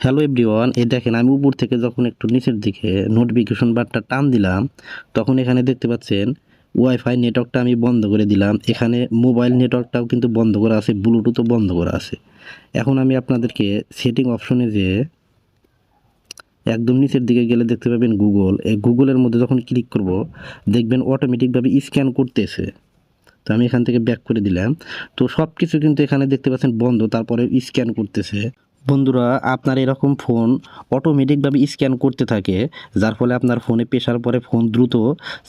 Hello everyone এই দেখেন, আমি উপর থেকে যখন একটু নিচের দিকে নোটিফিকেশন বারটা টান দিলাম, তখন এখানে দেখতে পাচ্ছেন ওয়াইফাই নেটওয়ার্কটা আমি বন্ধ করে দিলাম। এখানে মোবাইল নেটওয়ার্কটাও কিন্তু বন্ধ করা আছে ব্লুটুথও বন্ধ করা আছে। এখন আমি আপনাদেরকে সেটিং অপশনে যে একদম নিচের দিকে গেলে দেখতে পাবেন গুগল এই গুগলের মধ্যে যখন ক্লিক করব, দেখবেন অটোমেটিকভাবে স্ক্যান করতেছে। তো আমি এখান থেকে ব্যাক করে দিলাম। তো সব কিছু কিন্তু এখানে দেখতে পাচ্ছেন বন্ধ, তারপরে স্ক্যান করতেছে। বন্ধুরা, আপনার এরকম ফোন অটোমেটিকভাবে স্ক্যান করতে থাকে, যার ফলে আপনার ফোনে পেশার পরে ফোন দ্রুত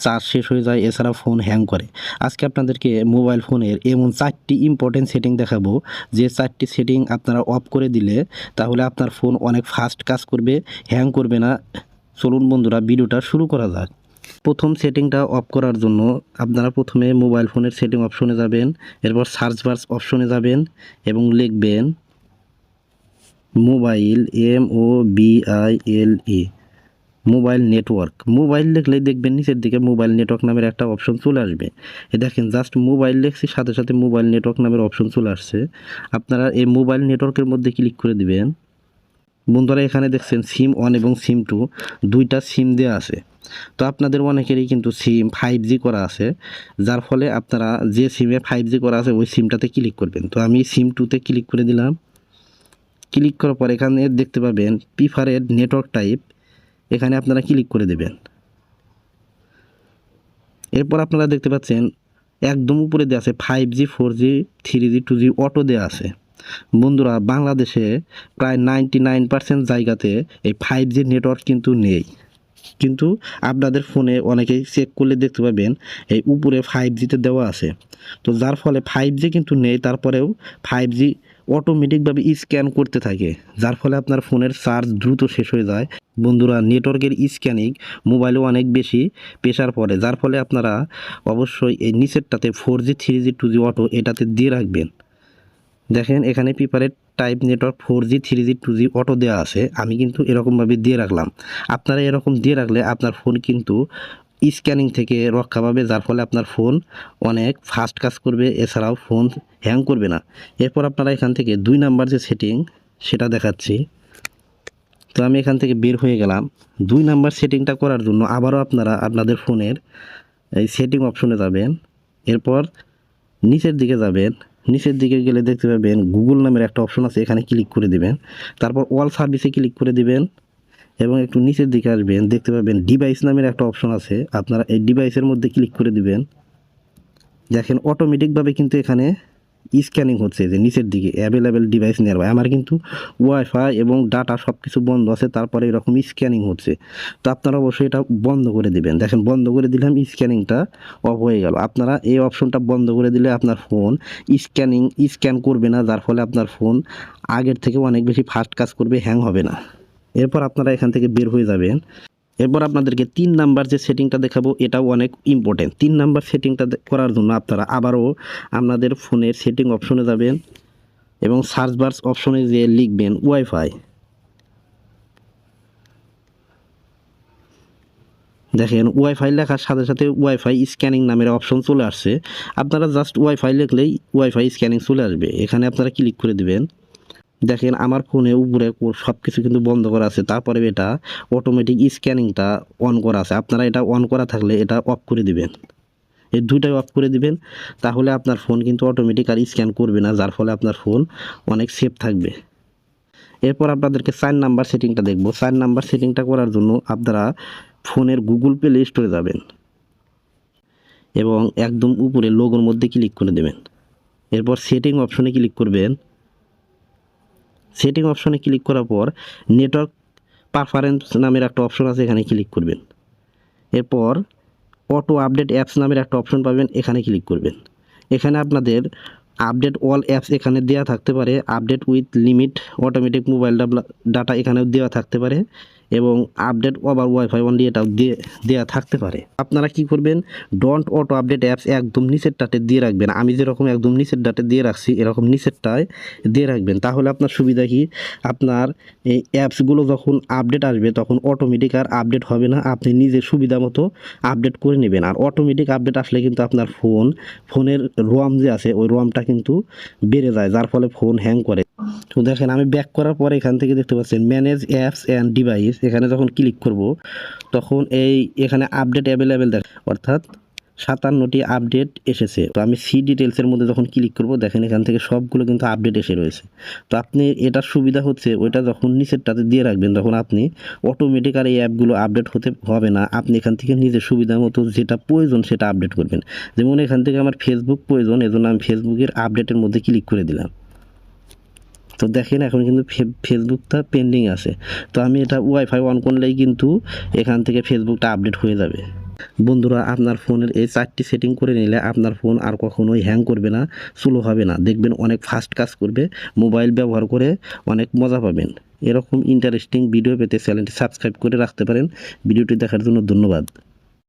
চার্জ শেষ হয়ে যায়, এছাড়া ফোন হ্যাং করে। আজকে আপনাদেরকে মোবাইল ফোনের এমন চারটি ইম্পর্টেন্ট সেটিং দেখাবো, যে চারটি সেটিং আপনারা অফ করে দিলে তাহলে আপনার ফোন অনেক ফাস্ট কাজ করবে হ্যাং করবে না। চলুন বন্ধুরা, ভিডিওটা শুরু করা যাক। প্রথম সেটিংটা অফ করার জন্য আপনারা প্রথমে মোবাইল ফোনের সেটিং অপশনে যাবেন, এরপর সার্চ বার্স অপশনে যাবেন এবং লিখবেন mobile, M O B I L E, mobile network. Mobile লিখলেই দেখবেন নিচের দিকে মোবাইল নেটওয়ার্ক নামের একটা অপশন চলে আসবে। এ দেখেন, জাস্ট মোবাইল লিখছি সাথে সাথে মোবাইল নেটওয়ার্ক নামের অপশন চলে আসছে। আপনারা এই মোবাইল নেটওয়ার্কের মধ্যে ক্লিক করে দিবেন। বন্ধুরা, এখানে দেখছেন সিম ওয়ান এবং সিম টু, দুইটা সিম দেওয়া আছে। তো আপনাদের অনেকেরই কিন্তু সিম ফাইভ জি করা আছে, যার ফলে আপনারা যে সিমে ফাইভ জি করা আছে, ওই সিমটাতে ক্লিক করবেন। তো আমি সিম টুতে ক্লিক করে দিলাম। ক্লিক করার পর এখানে দেখতে পাবেন প্রিফারেড নেটওয়ার্ক টাইপ এখানে আপনারা ক্লিক করে দেবেন। এরপর আপনারা দেখতে পাচ্ছেন একদম উপরে দেওয়া আছে five G four G three G two G auto দেওয়া আছে। বন্ধুরা, বাংলাদেশে প্রায় নাইনটি নাইন পার্সেন্ট জায়গাতে এই ফাইভ জি নেটওয়ার্ক কিন্তু নেই। কিন্তু আপনাদের ফোনে অনেকেই চেক করলে দেখতে পাবেন এই উপরে ফাইভ জিতে দেওয়া আছে। তো যার ফলে ফাইভ জি কিন্তু নেই, তারপরেও ফাইভ জি অটোমেটিকভাবে স্ক্যান করতে থাকে, যার ফলে আপনার ফোনের চার্জ দ্রুত শেষ হয়ে যায়। বন্ধুরা নেটওয়ার্কের স্ক্যানিং মোবাইলেও অনেক বেশি প্রেশার পড়ে, যার ফলে আপনারা অবশ্যই এই নিচেরটাতে four G three G two G auto এটাতে দিয়ে রাখবেন। দেখেন, এখানে preferred type network four G three G two G auto দেওয়া আছে, আমি কিন্তু এরকমভাবে দিয়ে রাখলাম। আপনারা এরকম দিয়ে রাখলে আপনার ফোন কিন্তু স্ক্যানিং থেকে রক্ষা পাবে, যার ফলে আপনার ফোন অনেক ফাস্ট কাজ করবে, এছাড়াও ফোন হ্যাং করবে না। এরপর আপনারা এখান থেকে দুই নাম্বার যে সেটিং সেটা দেখাচ্ছি। তো আমি এখান থেকে বের হয়ে গেলাম। দুই নাম্বার সেটিংটা করার জন্য আবারও আপনারা আপনাদের ফোনের এই সেটিং অপশনে যাবেন। এরপর নিচের দিকে যাবেন। নিচের দিকে গেলে দেখতে পাবেন গুগল নামের একটা অপশন আছে, এখানে ক্লিক করে দিবেন। তারপর অল সার্ভিসে ক্লিক করে দিবেন। এবং একটু নিচের দিকে আসবেন, দেখতে পাবেন ডিভাইস নামের একটা অপশন আছে। আপনারা এই ডিভাইসের মধ্যে ক্লিক করে দিবেন। দেখেন অটোমেটিকভাবে কিন্তু এখানে স্ক্যানিং হচ্ছে যে নিচের দিকে অ্যাভেলেবেল ডিভাইস নেওয়ার আমার কিন্তু ওয়াইফাই এবং ডাটা সব কিছু বন্ধ আছে, তারপরে এরকম স্ক্যানিং হচ্ছে। তো আপনারা অবশ্যই এটা বন্ধ করে দিবেন। দেখেন বন্ধ করে দিলাম স্ক্যানিংটা অফ হয়ে গেল। আপনারা এই অপশনটা বন্ধ করে দিলে আপনার ফোন স্ক্যানিং স্ক্যান করবে না, যার ফলে আপনার ফোন আগের থেকে অনেক বেশি ফাস্ট কাজ করবে হ্যাং হবে না। এরপর আপনারা এখান থেকে বের হয়ে যাবেন। এরপর আপনাদেরকে তিন নাম্বার যে সেটিংটা দেখাবো, এটাও অনেক ইম্পর্টেন্ট তিন নাম্বার সেটিংটা করার জন্য আপনারা আবারও আপনাদের ফোনের সেটিং অপশনে যাবেন এবং সার্চ বার্স অপশনে যে লিখবেন ওয়াইফাই দেখেন ওয়াইফাই লেখার সাথে সাথে ওয়াইফাই স্ক্যানিং নামের অপশন চলে আসছে। আপনারা জাস্ট ওয়াইফাই লিখলেই ওয়াইফাই স্ক্যানিং চলে আসবে। এখানে আপনারা ক্লিক করে দিবেন। দেখেন আমার ফোনে উপরে সব কিছু কিন্তু বন্ধ করা আছে। তারপরে এটা অটোমেটিক স্ক্যানিংটা অন করা আছে। আপনারা এটা অন করা থাকলে এটা অফ করে দিবেন। এই দুইটাই অফ করে দিবেন। তাহলে আপনার ফোন কিন্তু অটোমেটিক আর স্ক্যান করবে না, যার ফলে আপনার ফোন অনেক সেফ থাকবে। এরপর আপনাদেরকে চার নাম্বার সেটিংটা দেখব। চার নাম্বার সেটিংটা করার জন্য আপনারা ফোনের গুগল প্লে স্টোরে যাবেন এবং একদম উপরে লোগোর মধ্যে ক্লিক করে দেবেন। এরপর সেটিং অপশনে ক্লিক করবেন। সেটিং অপশনে ক্লিক করার পর নেটওয়ার্ক পারফারেন্স নামের একটা অপশন আছে, এখানে ক্লিক করবেন। এরপর অটো আপডেট অ্যাপস নামের একটা অপশন পাবেন, এখানে ক্লিক করবেন। এখানে আপনাদের আপডেট অল অ্যাপস এখানে দেওয়া থাকতে পারে update with limit automatic mobile data এখানেও দেওয়া থাকতে পারে। এবং আপডেট ওভার ওয়াইফাই অনলি দিয়ে দেওয়া থাকতে পারে। আপনারা কি করবেন? ডন্ট অটো আপডেট অ্যাপস একদম নিচের ডাটে দিয়ে রাখবেন। আমি যেরকম একদম নিচের ডাটে দিয়ে রাখছি, এরকম নিচেরটায় দিয়ে রাখবেন। তাহলে আপনার সুবিধা কি? আপনার এই অ্যাপসগুলো যখন আপডেট আসবে, তখন অটোমেটিক আর আপডেট হবে না। আপনি নিজের সুবিধা মতো আপডেট করে নেবেন। আর অটোমেটিক আপডেট আসলে কিন্তু আপনার ফোন, ফোনের রোয়াম যে আছে, ওই রোয়ামটা কিন্তু বেড়ে যায়, যার ফলে ফোন হ্যাং করে। তো দেখেন, আমি ব্যাক করার পরে এখান থেকে দেখতে পাচ্ছেন ম্যানেজ অ্যাপস অ্যান্ড ডিভাইস এখানে যখন ক্লিক করব, তখন এই এখানে আপডেট অ্যাভেলেবেল দেখ অর্থাৎ সাতান্নটি আপডেট এসেছে। তো আমি সি ডিটেলসের মধ্যে যখন ক্লিক করব, দেখেন এখান থেকে সবগুলো কিন্তু আপডেট এসে রয়েছে। তো আপনি এটার সুবিধা হচ্ছে, ওইটা যখন নিচেরটাতে দিয়ে রাখবেন, তখন আপনি অটোমেটিক আর এই অ্যাপগুলো আপডেট হতে হবে না। আপনি এখান থেকে নিজের সুবিধা মতো যেটা প্রয়োজন সেটা আপডেট করবেন। যেমন এখান থেকে আমার ফেসবুক প্রয়োজন, এজন্য আমি ফেসবুকের আপডেটের মধ্যে ক্লিক করে দিলাম। তো দেখেন এখন কিন্তু ফেসবুকটা পেন্ডিং আছে। তো আমি এটা ওয়াইফাই অন করলেই কিন্তু এখান থেকে ফেসবুকটা আপডেট হয়ে যাবে। বন্ধুরা, আপনার ফোনের এই চারটি সেটিং করে নিলে আপনার ফোন আর কখনোই হ্যাং করবে না স্লো হবে না। দেখবেন অনেক ফাস্ট কাজ করবে মোবাইল ব্যবহার করে অনেক মজা পাবেন। এরকম ইন্টারেস্টিং ভিডিও পেতে চ্যানেলটি সাবস্ক্রাইব করে রাখতে পারেন। ভিডিওটি দেখার জন্য ধন্যবাদ।